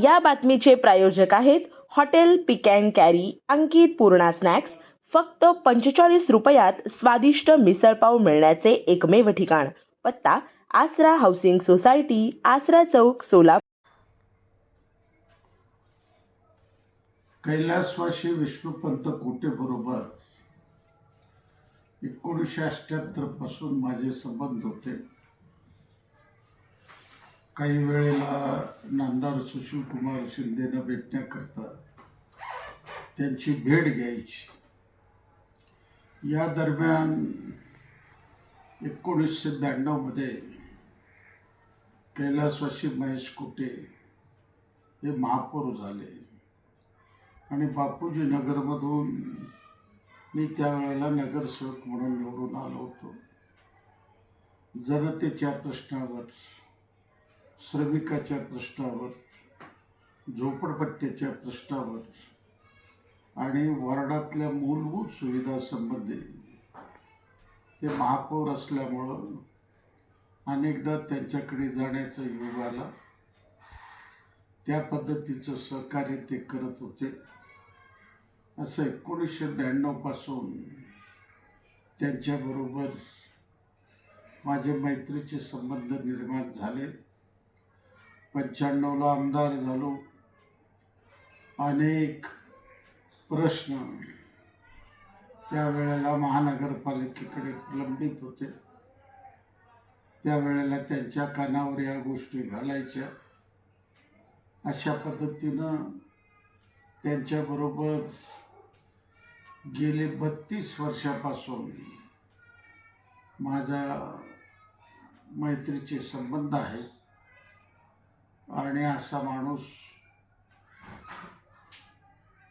या बातमीचे प्रायोजक आहेत hotel pick and carry Ankit Purna snacks. फक्त पंचेचाळीस रुपयात स्वादिष्ट मिसळपाव मिळण्याचे एकमेव ठिकाण. पत्ता आसरा हाऊसिंग सोसायटी आसरा चौक सोलापूर. कैलासवासी विष्णुपंत कोटे बरोबर एकोणीसशे अठ्ठ्याहत्तरपासून माझे संबंध होते. काही वेळेला नामदार सुशील कुमार शिंदेना भेटण्याकरता त्यांची भेट घ्यायची. या दरम्यान एकोणीसशे ब्याण्णवमध्ये कैलासवासी महेश कुटे हे महापौर झाले. आणि बापूजी नगरमधून मी त्यावेळेला नगरसेवक म्हणून निवडून आलो होतो. जनतेच्या प्रश्नावर श्रमिकाच्या प्रश्नावर झोपडपट्ट्याच्या प्रश्नावर आणि वॉर्डातल्या मूलभूत सुविधासंबंधी ते महापौर असल्यामुळं अनेकदा त्यांच्याकडे जाण्याचा योग आला. त्या पद्धतीचं सहकार्य ते करत होते. असं एकोणीसशे ब्याण्णवपासून त्यांच्याबरोबर माझे मैत्रीचे संबंध निर्माण झाले. पंच्याण्णवला आमदार झालो. अनेक प्रश्न त्यावेळेला महानगरपालिकेकडे प्रलंबित होते. त्यावेळेला त्यांच्या कानावर या गोष्टी घालायच्या. अशा पद्धतीनं त्यांच्याबरोबर गेले बत्तीस वर्षापासून माझा मैत्रीचे संबंध आहेत. आणि असा माणूस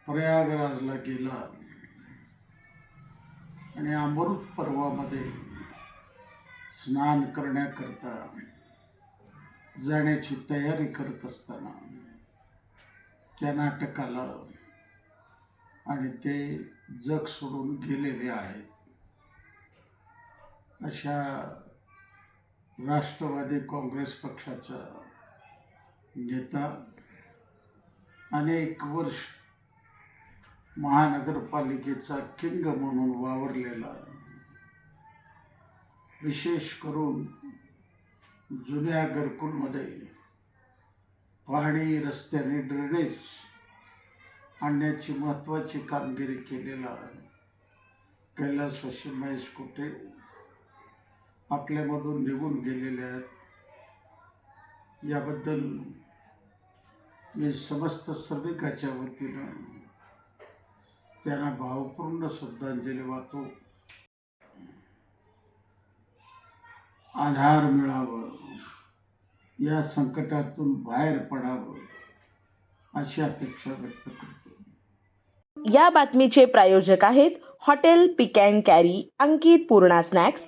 प्रयागराजला गेला. आणि अमृत पर्वामध्ये स्नान करण्याकरता जाण्याची तयारी करत असताना त्या नाटकाला आणि ते जग सोडून गेलेले आहेत. अशा राष्ट्रवादी काँग्रेस पक्षाचा नेता अनेक वर्ष महानगरपालिकेचा किंग म्हणून वावरलेला विशेष करून जुन्या घरकुलमध्ये पाणी रस्त्याने ड्रेनेज आणण्याची महत्त्वाची कामगिरी केलेला कैलासवाशी महेश कुठे आपल्यामधून निघून गेलेले आहेत. याबद्दल मी समस्त श्रमिकाच्या वतीनं त्यांना भावपूर्ण श्रद्धांजली वाहतो. आधार मिळावं या संकटातून बाहेर पडावं अशी अपेक्षा व्यक्त करतो. या बातमीचे प्रायोजक आहेत hotel pick and carry Ankit Purna snacks